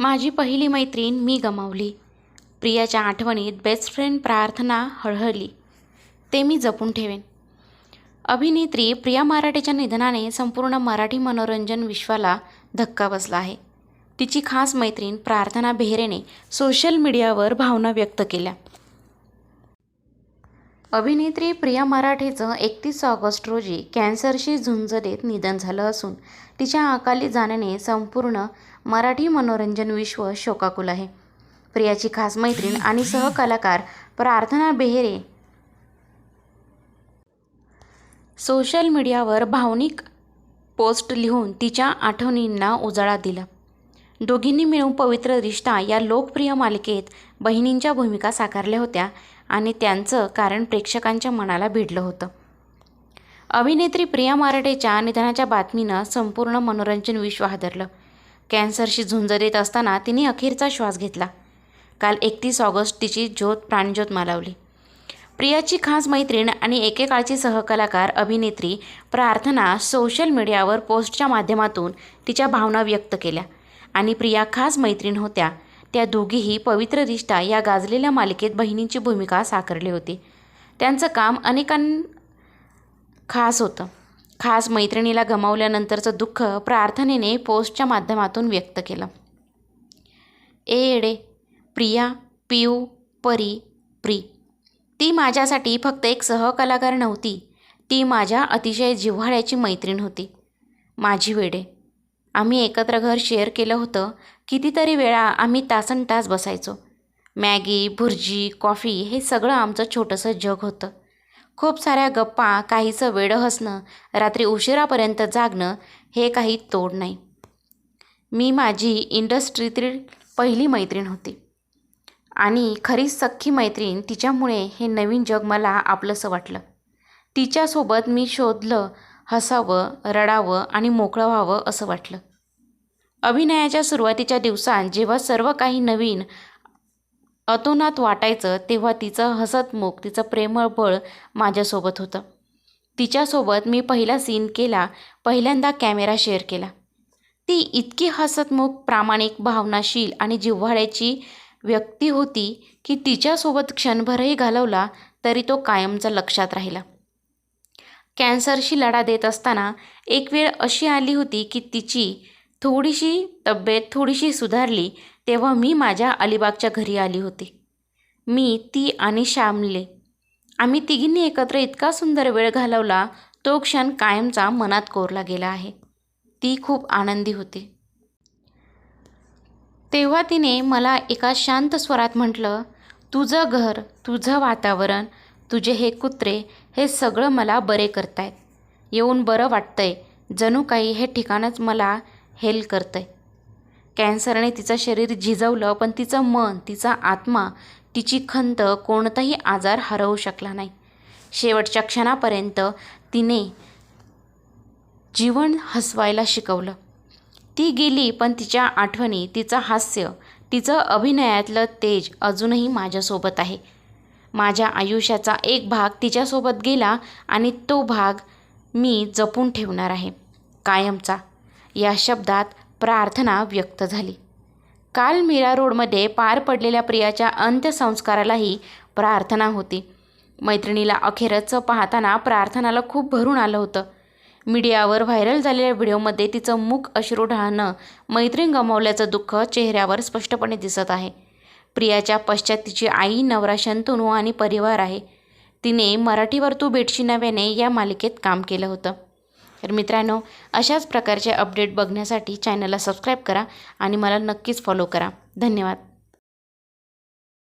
माझी पहिली मैत्रीण मी गमावली. प्रियाच्या आठवणीत बेस्ट फ्रेंड प्रार्थना हळहळली. ते मी जपून ठेवेन. अभिनेत्री प्रिया मराठेच्या निधनाने संपूर्ण मराठी मनोरंजन विश्वाला धक्का बसला आहे. तिची खास मैत्रीण प्रार्थना बेहरेने सोशल मीडियावर भावना व्यक्त केल्या. अभिनेत्री प्रिया मराठेचं एकतीस ऑगस्ट रोजी कॅन्सरशी झुंज देत निधन झालं असून तिच्या अकाली जाण्याने संपूर्ण मराठी मनोरंजन विश्व शोकाकुल आहे. प्रियाची खास मैत्रीण आणि सहकलाकार प्रार्थना बेहेरे सोशल मीडियावर भावनिक पोस्ट लिहून तिच्या आठवणींना उजाळा दिला. दोघींनी मिळून पवित्र रिश्ता या लोकप्रिय मालिकेत बहिणींच्या भूमिका साकारल्या होत्या आणि त्यांचं कारण प्रेक्षकांच्या मनाला भिडलं होतं. अभिनेत्री प्रिया मारडेच्या निधनाच्या बातमीनं संपूर्ण मनोरंजन विश्व हादरलं. कॅन्सरशी झुंज देत असताना तिने अखेरचा श्वास घेतला. काल एकतीस ऑगस्ट तिची ज्योत प्राणज्योत मालावली. प्रियाची खास मैत्रीण आणि एकेकाळची सहकलाकार अभिनेत्री प्रार्थना सोशल मीडियावर पोस्टच्या माध्यमातून तिच्या भावना व्यक्त केल्या. आणि प्रिया खास मैत्रीण होत्या. त्या दोघीही पवित्र रिश्ता या गाजलेल्या मालिकेत बहिणींची भूमिका साकारली होती. त्यांचं काम अनेकां खास होतं. खास मैत्रिणीला गमावल्यानंतरचं दुःख प्रार्थनेने पोस्टच्या माध्यमातून व्यक्त केलं. ए एडे प्रिया पियू परी प्री. ती माझ्यासाठी फक्त एक सहकलाकार नव्हती. ती माझ्या अतिशय जिव्हाळ्याची मैत्रीण होती. माझी वेडे. आम्ही एकत्र घर शेअर केलं होतं. कितीतरी वेळा आम्ही तासन तास बसायचो. मॅगी भुर्जी कॉफी हे सगळं आमचं छोटंसं जग होतं. खूप साऱ्या गप्पा काहीचं वेडं हसणं रात्री उशिरापर्यंत जागणं हे काही तोड नाही. मी माझी इंडस्ट्रीतील पहिली मैत्रीण होती. आणि खरी सख्खी मैत्रीण तिच्यामुळे हे नवीन जग मला आपलंसं वाटलं. तिच्यासोबत मी शोधलं हसावं रडावं आणि मोकळं व्हावं असं वाटलं. अभिनयाच्या सुरुवातीच्या दिवसांत जेव्हा सर्व काही नवीन अतोनात वाटायचं तेव्हा तिचं हसतमुख तिचं प्रेमळ बळ माझ्यासोबत होतं. तिच्यासोबत मी पहिला सीन केला पहिल्यांदा कॅमेरा शेअर केला. ती इतकी हसतमुख प्रामाणिक भावनाशील आणि जिव्हाळ्याची व्यक्ती होती की तिच्यासोबत क्षणभरही घालवला तरी तो कायमचा लक्षात राहिला. कॅन्सरशी लढा देत असताना एक वेळ अशी आली होती की तिची थोडीशी तब्येत थोडीशी सुधारली तेव्हा मी माझ्या अलिबागच्या घरी आली होती. मी ती आणि श्यामले. आम्ही तिघींनी एकत्र इतका सुंदर वेळ घालवला तो क्षण कायमचा मनात कोरला गेला आहे. ती खूप आनंदी होती. तेव्हा तिने मला एका शांत स्वरात म्हटलं तुझं घर तुझं वातावरण तुझे हे कुत्रे हे सगळं मला बरे करतायत. येऊन बरं वाटतंय जणू काही हे ठिकाणच मला हेल करतंय. कॅन्सरने तिचं शरीर झिजवलं पण तिचं मन तिचा आत्मा तिची खंत कोणताही आजार हरवू शकला नाही. शेवटच्या क्षणापर्यंत तिने जीवन हसवायला शिकवलं. ती गेली पण तिच्या आठवणी तिचं हास्य तिचं अभिनयातलं तेज अजूनही माझ्यासोबत आहे. माझ्या आयुष्याचा एक भाग तिच्यासोबत गेला आणि तो भाग मी जपून ठेवणार आहे. कायमचा. या शब्दात प्रार्थना व्यक्त झाली. काल मीरा रोडमध्ये पार पडलेल्या प्रियाच्या अंत्यसंस्कारालाही प्रार्थना होती. मैत्रिणीला अखेरच पाहताना प्रार्थनाला खूप भरून आलं होतं. मीडियावर व्हायरल झालेल्या व्हिडिओमध्ये तिचं मुख अश्रू ढाळणं मैत्रीण गमावल्याचं दुःख चेहऱ्यावर स्पष्टपणे दिसत आहे. प्रियाच्या पश्चात तिची आई नवरा शंतनू आणि परिवार आहे. तिने मराठीवर तू भेटशी नव्याने या मालिकेत काम केलं होतं. तर मित्रांनो अशाच प्रकारचे अपडेट बघण्यासाठी चॅनलला सबस्क्राईब करा आणि मला नक्कीच फॉलो करा. धन्यवाद.